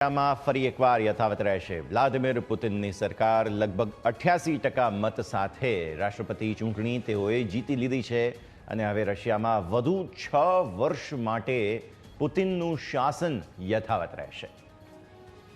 માં ફરી એકવાર યથાવત રહેશે. વ્લાદિમીર પુતિનની સરકાર લગભગ અઠ્યાસી ટકા મત સાથે રાષ્ટ્રપતિ ચૂંટણી તેઓએ જીતી લીધી છે અને હવે રશિયામાં વધુ છ વર્ષ માટે પુતિનનું શાસન યથાવત રહેશે.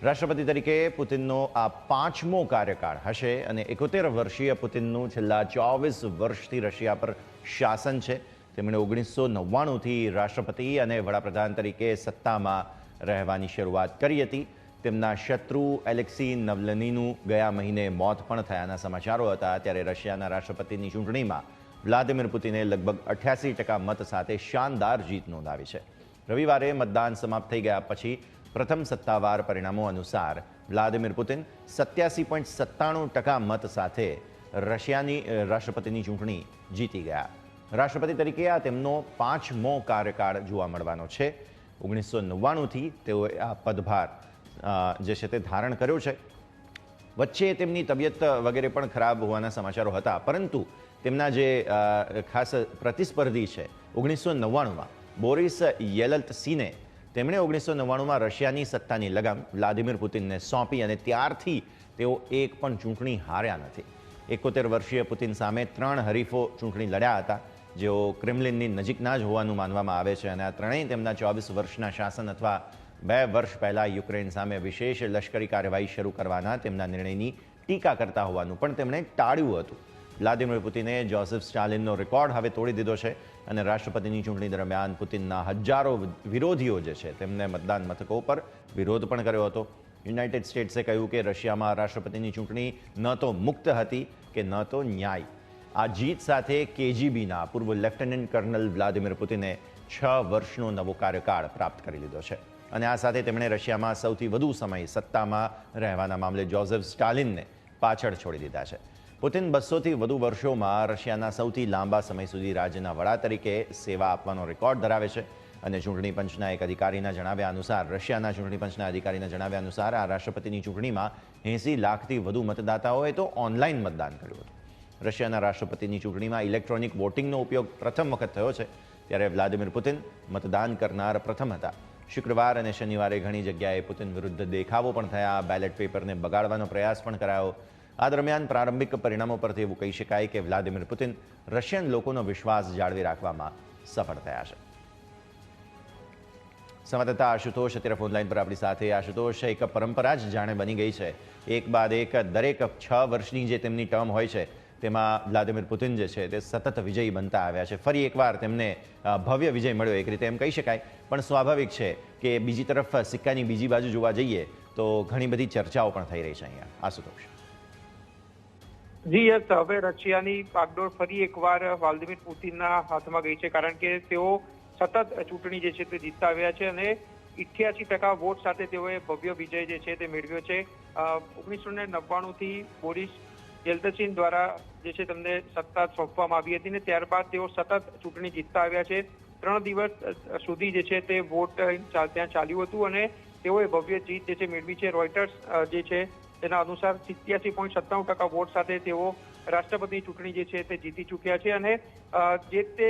રાષ્ટ્રપતિ તરીકે પુતિનનો આ પાંચમો કાર્યકાળ હશે અને એકોતેર વર્ષીય પુતિનનું છેલ્લા ચોવીસ વર્ષથી રશિયા પર શાસન છે. તેમણે ઓગણીસો નવ્વાણુંથી રાષ્ટ્રપતિ અને વડાપ્રધાન તરીકે સત્તામાં રહેવાની શરૂઆત કરી હતી. તેમના શત્રુ એલેક્સી નવલનીનું ગયા મહિને મોત પણ થયાના સમાચારો હતા. ત્યારે રશિયાના રાષ્ટ્રપતિની ચૂંટણીમાં વ્લાદિમીર પુતિને લગભગ અઠ્યાસી ટકા મત સાથે શાનદાર જીત નોંધાવી છે. રવિવારે મતદાન સમાપ્ત થઈ ગયા પછી પ્રથમ સત્તાવાર પરિણામો અનુસાર વ્લાદિમીર પુતિન સત્યાસી પોઈન્ટ સત્તાણું ટકા મત સાથે રશિયાની રાષ્ટ્રપતિની ચૂંટણી જીતી ગયા. રાષ્ટ્રપતિ તરીકે આ તેમનો પાંચમો કાર્યકાળ જોવા મળવાનો છે. ઓગણીસો નવ્વાણુંથી તેઓએ આ પદભાર જે છે તે ધારણ કર્યો છે. વચ્ચે તેમની તબિયત વગેરે પણ ખરાબ હોવાના સમાચારો હતા, પરંતુ તેમના જે ખાસ પ્રતિસ્પર્ધી છે ઓગણીસો નવ્વાણુંમાં, બોરિસ યેલતસીને તેમણે ઓગણીસો નવ્વાણુંમાં રશિયાની સત્તાની લગામ વ્લાદિમીર પુતિનને સોંપી અને ત્યારથી તેઓ એક પણ ચૂંટણી હાર્યા નથી. એકોતેર વર્ષીય પુતિન સામે ત્રણ હરીફો ચૂંટણી લડ્યા હતા. જેઓ ક્રેમલિનની નજીકના જ હોવાનું માનવામાં આવે છે અને આ ત્રણેય તેમના ચોવીસ વર્ષના શાસન અથવા બે વર્ષ પહેલાં યુક્રેન સામે વિશેષ લશ્કરી કાર્યવાહી શરૂ કરવાના તેમના નિર્ણયની ટીકા કરતા હોવાનું પણ તેમણે ટાળ્યું હતું. વ્લાદિમીર પુતિને જોસેફ સ્ટાલિનનો રેકોર્ડ હવે તોડી દીધો છે અને રાષ્ટ્રપતિની ચૂંટણી દરમિયાન પુતિનના હજારો વિરોધીઓ જે છે તેમને મતદાન મથકો પર વિરોધ પણ કર્યો હતો. યુનાઇટેડ સ્ટેટ્સે કહ્યું કે રશિયામાં રાષ્ટ્રપતિની ચૂંટણી ન તો મુક્ત હતી કે ન તો ન્યાય. આ જીત સાથે કેજીબીના પૂર્વ લેફ્ટનન્ટ કર્નલ વ્લાદિમીર પુતિને છ વર્ષનો નવો કાર્યકાળ પ્રાપ્ત કરી લીધો છે. અને આ સાથે તેમણે રશિયામાં સૌથી વધુ સમય સત્તામાં રહેવાના મામલે જોઝેફ સ્ટાલિનને પાછળ છોડી દીધા છે. પુતિન બસોથી વધુ વર્ષોમાં રશિયાના સૌથી લાંબા સમય સુધી રાજ્યના વડા તરીકે સેવા આપવાનો રેકોર્ડ ધરાવે છે અને ચૂંટણી પંચના એક અધિકારીના જણાવ્યા અનુસાર, રશિયાના ચૂંટણી પંચના અધિકારીના જણાવ્યા અનુસાર આ રાષ્ટ્રપતિની ચૂંટણીમાં એંસી લાખથી વધુ મતદાતાઓએ તો ઓનલાઈન મતદાન કર્યું હતું. રશિયાના રાષ્ટ્રપતિની ચૂંટણીમાં ઇલેક્ટ્રોનિક વોટિંગનો ઉપયોગ પ્રથમ વખત થયો છે, ત્યારે વ્લાદિમીર પુતિન મતદાન કરનાર પ્રથમ હતા. શુક્રવાર અને શનિવારે ઘણી જગ્યાએ પુતિન વિરુદ્ધ દેખાવો પણ થયા, બેલેટ પેપરને બગાડવાનો પ્રયાસ પણ કરાયો. આ દરમિયાન પ્રારંભિક પરિણામો પરથી એવું કહી શકાય કે વ્લાદિમીર પુતિન રશિયન લોકોનો વિશ્વાસ જાળવી રાખવામાં સફળ થયા છે. સંવાદદાતા આશુતોષ અત્યારે ફોનલાઈન પર આપણી સાથે. આશુતોષ, એક પરંપરા જ જાણે બની ગઈ છે. એક બાદ એક દરેક છ વર્ષની જે તેમની ટર્મ હોય છે તેમાં વ્લાદિમીર પુતિન જે છે તે સતત વિજયી બનતા આવ્યા છે. ફરી એકવાર તેમને ભવ્ય વિજય મળ્યો. એક રીતે એમ કહી શકાય. પણ સ્વાભાવિક છે કે બીજી તરફ સિક્કાની બીજી બાજુ જોવા જઈએ તો ઘણી બધી ચર્ચાઓ પણ થઈ રહી છે અહીંયા. આશુતોષ. જી, યસ, હવે રશિયાની બાગડોર ફરી એકવાર વ્લાદિમીર પુતિનના હાથમાં ગઈ છે કારણ કે તેઓ સતત ચૂંટણી જે છે તે જીતતા આવ્યા છે અને ઇઠ્યાસી ટકા વોટ સાથે તેઓએ ભવ્ય વિજય જે છે તે મેળવ્યો છે. ઓગણીસો ને નવ્વાણું થી બોરિસ યેલ્તસિન દ્વારા જે છે તેમને સત્તા સોંપવામાં આવી હતી ને ત્યારબાદ તેઓ સતત ચૂંટણી જીતતા આવ્યા છે. ત્રણ દિવસ સુધી જે છે તે વોટ ત્યાં ચાલ્યું હતું અને તેઓએ ભવ્ય જીત જે છે મેળવી છે. રોયટર્સ જે છે તેના અનુસાર સિત્યાસી પોઈન્ટ સત્તાણું ટકા વોટ સાથે તેઓ રાષ્ટ્રપતિ ચૂંટણી જે છે તે જીતી ચૂક્યા છે અને જે તે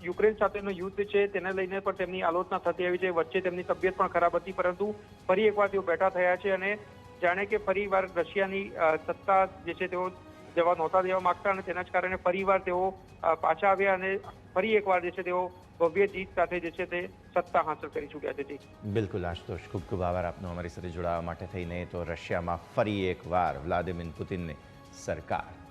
યુક્રેન સાથેનું યુદ્ધ છે તેને લઈને પણ તેમની આલોચના થતી આવી છે. વચ્ચે તેમની તબિયત પણ ખરાબ હતી, પરંતુ ફરી એકવાર તેઓ બેઠા થયા છે અને જાણે કે ફરીવાર રશિયાની સત્તા જે છે તેઓ જવા નહોતા દેવા માંગતા અને તેના જ કારણે ફરીવાર તેઓ પાછા આવ્યા અને ફરી એકવાર જે છે તેઓ ભવ્ય જીત સાથે જે છે તે સત્તા હાંસલ કરી ચૂક્યા છે. બિલકુલ, આશુતોષ, ખૂબ ખૂબ આભાર આપનો અમારી સાથે જોડાવા માટે થઈને. તો રશિયામાં ફરી એકવાર વ્લાદિમીર પુતિનની સરકાર.